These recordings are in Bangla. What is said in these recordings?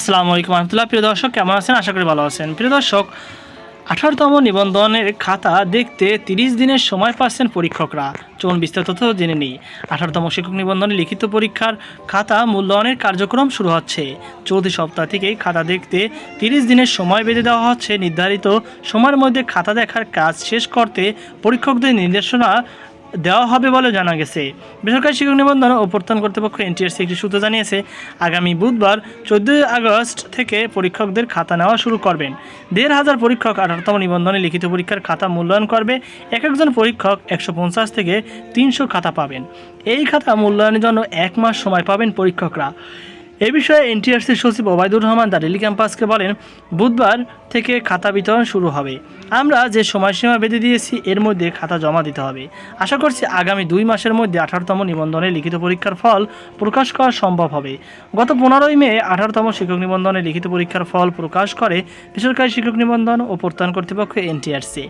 আসসালামু আলাইকুম রহমতুল্লাহ। প্রিয় দর্শক, কেমন আছেন? আশা করি ভালো আছেন। প্রিয় দর্শক, আঠারোতম নিবন্ধনের খাতা দেখতে তিরিশ দিনের সময় পাচ্ছেন পরীক্ষকরা। চলুন বিস্তারিত জেনে নিই। আঠারোতম শিক্ষক নিবন্ধনে লিখিত পরীক্ষার খাতা মূল্যায়নের কার্যক্রম শুরু হচ্ছে। চলতি সপ্তাহ থেকেই খাতা দেখতে তিরিশ দিনের সময় বেঁধে দেওয়া হচ্ছে। নির্ধারিত সময়ের মধ্যে খাতা দেখার কাজ শেষ করতে পরীক্ষকদের নির্দেশনা দেওয়া হবে বলে জানা গেছে। বেসরকারি শিক্ষক নিবন্ধন ও প্রত্যয়ন কর্তৃপক্ষ এনটিআরসি একটি সূত্র জানিয়েছে, আগামী বুধবার চোদ্দোই আগস্ট থেকে পরীক্ষকদের খাতা নেওয়া শুরু করবেন। দেড় হাজার পরীক্ষক আঠারোতম নিবন্ধনে লিখিত পরীক্ষার খাতা মূল্যায়ন করবে। এক একজন পরীক্ষক একশো পঞ্চাশ থেকে তিনশো খাতা পাবেন। এই খাতা মূল্যায়নের জন্য এক মাস সময় পাবেন পরীক্ষকরা। এ বিষয়ে এনটিআরসির সচিব ওবায়দুর রহমান দারিলি ক্যাম্পাসকে বলেন, বুধবার থেকে খাতা বিতরণ শুরু হবে। আমরা যে সময়সীমা বেঁধে দিয়েছি, এর মধ্যে খাতা জমা দিতে হবে। আশা করছি আগামী দুই মাসের মধ্যে আঠারোতম নিবন্ধনে লিখিত পরীক্ষার ফল প্রকাশ করা সম্ভব হবে। গত পনেরোই মে আঠারোতম শিক্ষক নিবন্ধনে লিখিত পরীক্ষার ফল প্রকাশ করে বেসরকারি শিক্ষক নিবন্ধন ও প্রত্যয়ন কর্তৃপক্ষ এনটিআরসি।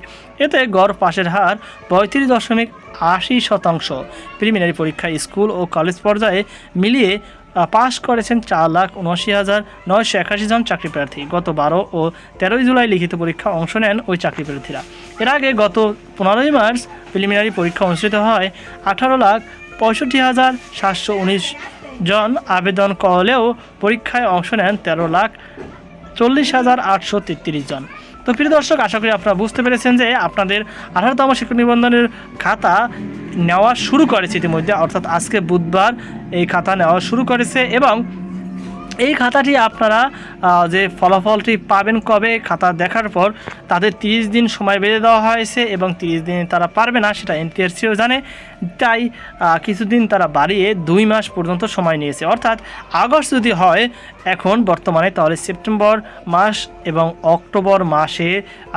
এতে গড় পাশের হার পঁয়ত্রিশ দশমিক আশি শতাংশ। প্রিলিমিনারি পরীক্ষা স্কুল ও কলেজ পর্যায়ে মিলিয়ে পাশ করেছেন চার লাখ উনআশি হাজার নয়শো একাশি জন চাকরি প্রার্থী। গত বারো ও তেরোই জুলাই লিখিত পরীক্ষা অংশ নেন ওই চাকরি প্রার্থীরা। এর আগে গত পনেরোই মার্চ প্রিলিমিনারি পরীক্ষা অনুষ্ঠিত হয় আঠারো লাখ পঁয়ষট্টি হাজার সাতশো উনিশ জন আবেদন করলেও পরীক্ষায় অংশ নেন তেরো লাখ চল্লিশ হাজার আটশো তেত্রিশ জন। তো প্রিয় দর্শক, আশা করি আপনারা বুঝতে পেরেছেন যে আপনাদের আঠারোতম শিক্ষক নিবন্ধনের খাতা নেওয়া শুরু করেছে ইতিমধ্যে, অর্থাৎ আজকে বুধবার এই খাতা নেওয়া শুরু করেছে এবং এই খাতাটি আপনারা যে ফলাফলটি পাবেন কবে খাতা দেখার পর, তাদের তিরিশ দিন সময় বেঁধে দেওয়া হয়েছে এবং তিরিশ দিনে তারা পারবে না, সেটা এনটিআরসিও জানে। তাই কিছুদিন তারা বাড়িয়ে দুই মাস পর্যন্ত সময় নিয়েছে। অর্থাৎ আগস্ট যদি হয়, এখন বর্তমানে তাহলে সেপ্টেম্বর মাস এবং অক্টোবর মাসে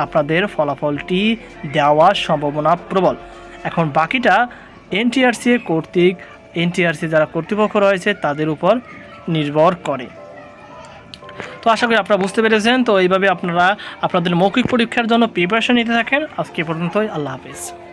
আপনাদের ফলাফলটি দেওয়ার সম্ভাবনা প্রবল। এখন বাকিটা এনটিআরসি কর্তৃক, এনটিআরসি যারা কর্তৃপক্ষ রয়েছে, তাদের উপর নির্ভর করে। তো আশা করি আপনারা বুঝতে পেরেছেন। তো এইভাবে আপনারা আপনাদের মৌখিক পরীক্ষার জন্য প্রিপারেশন নিতে থাকেন। আজকে পর্যন্তই। আল্লাহ হাফেজ।